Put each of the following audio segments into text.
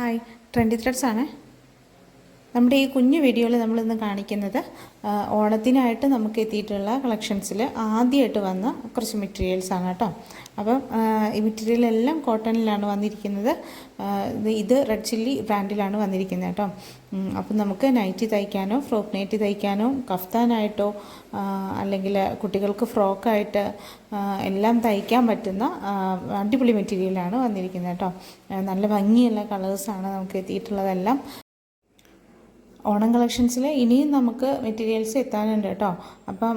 Hi trendy threads ആണ്. നമ്മുടെ ഈ കുഞ്ഞു വീഡിയോയിൽ നമ്മളിന്ന് കാണിക്കുന്നത് ഓണത്തിനായിട്ട് നമുക്ക് എത്തിയിട്ടുള്ള കളക്ഷൻസിൽ ആദ്യമായിട്ട് വന്ന കുറച്ച് മെറ്റീരിയൽസ് ആണ് കേട്ടോ. അപ്പം ഈ മെറ്റീരിയൽ എല്ലാം കോട്ടണിലാണ് വന്നിരിക്കുന്നത്. ഇത് റെഡ് ചില്ലി ബ്രാൻഡിലാണ് വന്നിരിക്കുന്നത് കേട്ടോ. അപ്പം നമുക്ക് നൈറ്റി തയ്ക്കാനോ ഫ്രോക്ക് നൈറ്റി തയ്ക്കാനോ കഫ്താനായിട്ടോ അല്ലെങ്കിൽ കുട്ടികൾക്ക് ഫ്രോക്കായിട്ട് എല്ലാം തയ്ക്കാൻ പറ്റുന്ന അടിപൊളി മെറ്റീരിയലാണ് വന്നിരിക്കുന്നത് കേട്ടോ. നല്ല ഭംഗിയുള്ള കളേഴ്സാണ് നമുക്ക് എത്തിയിട്ടുള്ളതെല്ലാം. ഓണം കളക്ഷൻസിൽ ഇനിയും നമുക്ക് മെറ്റീരിയൽസ് എത്താനുണ്ട് കേട്ടോ. അപ്പം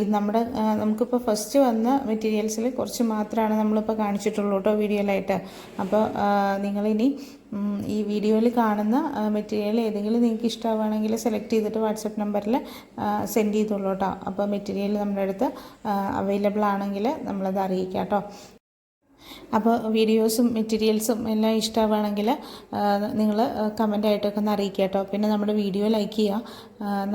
ഇത് നമ്മുടെ നമുക്കിപ്പോൾ ഫസ്റ്റ് വന്ന മെറ്റീരിയൽസിൽ കുറച്ച് മാത്രമാണ് നമ്മളിപ്പോൾ കാണിച്ചിട്ടുള്ളൂ കേട്ടോ വീഡിയോയിലായിട്ട്. അപ്പോൾ നിങ്ങളിനി ഈ വീഡിയോയിൽ കാണുന്ന മെറ്റീരിയൽ ഏതെങ്കിലും നിങ്ങൾക്ക് ഇഷ്ടമാവുകയാണെങ്കിൽ സെലക്ട് ചെയ്തിട്ട് വാട്സപ്പ് നമ്പറിൽ സെൻഡ് ചെയ്തോളൂ കേട്ടോ. അപ്പോൾ മെറ്റീരിയൽ നമ്മുടെ അടുത്ത് അവൈലബിൾ ആണെങ്കിൽ നമ്മളത് അറിയിക്കാം കേട്ടോ. അപ്പോൾ വീഡിയോസും മെറ്റീരിയൽസും എല്ലാം ഇഷ്ടമാവുകയാണെങ്കിൽ നിങ്ങൾ കമന്റായിട്ടൊക്കെ ഒന്ന് അറിയിക്കുക കേട്ടോ. പിന്നെ നമ്മുടെ വീഡിയോ ലൈക്ക് ചെയ്യുക.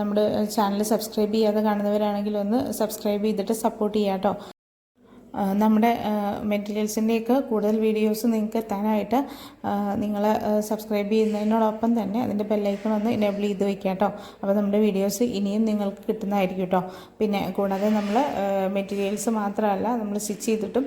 നമ്മുടെ ചാനൽ സബ്സ്ക്രൈബ് ചെയ്യാതെ കാണുന്നവരാണെങ്കിൽ ഒന്ന് സബ്സ്ക്രൈബ് ചെയ്തിട്ട് സപ്പോർട്ട് ചെയ്യുക കേട്ടോ. നമ്മുടെ മെറ്റീരിയൽസിന്റെയൊക്കെ കൂടുതൽ വീഡിയോസ് നിങ്ങൾക്ക് എത്താനായിട്ട് നിങ്ങൾ സബ്സ്ക്രൈബ് ചെയ്യുന്നതിനോടൊപ്പം തന്നെ അതിന്റെ ബെല്ലൈക്കൺ ഒന്ന് എനേബിൾ ചെയ്ത് വയ്ക്കുക കേട്ടോ. അപ്പോൾ നമ്മുടെ വീഡിയോസ് ഇനിയും നിങ്ങൾക്ക് കിട്ടുന്നതായിരിക്കും കേട്ടോ. പിന്നെ കൂടാതെ നമ്മൾ മെറ്റീരിയൽസ് മാത്രമല്ല നമ്മൾ സ്റ്റിച്ച് ചെയ്തിട്ടും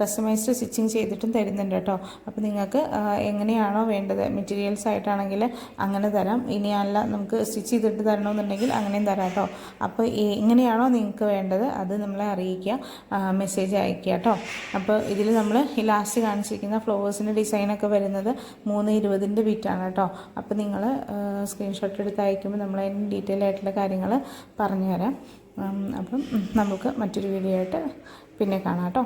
കസ്റ്റമൈസ്ഡ് സ്റ്റിച്ചിങ് ചെയ്തിട്ടും തരുന്നുണ്ട് കേട്ടോ. അപ്പോൾ നിങ്ങൾക്ക് എങ്ങനെയാണോ വേണ്ടത് മെറ്റീരിയൽസ് ആയിട്ടാണെങ്കിൽ അങ്ങനെ തരാം. ഇനിയല്ല നമുക്ക് സ്റ്റിച്ച് ചെയ്തിട്ട് തരണമെന്നുണ്ടെങ്കിൽ അങ്ങനെയും തരാം കേട്ടോ. അപ്പോൾ എങ്ങനെയാണോ നിങ്ങൾക്ക് വേണ്ടത് അത് നമ്മളെ അറിയിക്കുക. മെസ്സേജ് അയക്കുക കേട്ടോ. അപ്പോൾ ഇതിൽ നമ്മൾ ഈ ലാസ്റ്റ് കാണിച്ചിരിക്കുന്ന ഫ്ലവേഴ്സിന്റെ ഡിസൈനൊക്കെ വരുന്നത് മൂന്ന് ഇരുപതിന്റെ ബിറ്റാണ് കേട്ടോ. അപ്പോൾ നിങ്ങൾ സ്ക്രീൻഷോട്ട് എടുത്ത് അയക്കുമ്പോൾ നമ്മൾ അതിന് ഡീറ്റെയിൽ ആയിട്ടുള്ള കാര്യങ്ങൾ പറഞ്ഞുതരാം. അപ്പം നമുക്ക് മറ്റൊരു വീഡിയോ ആയിട്ട് പിന്നെ കാണാം കേട്ടോ.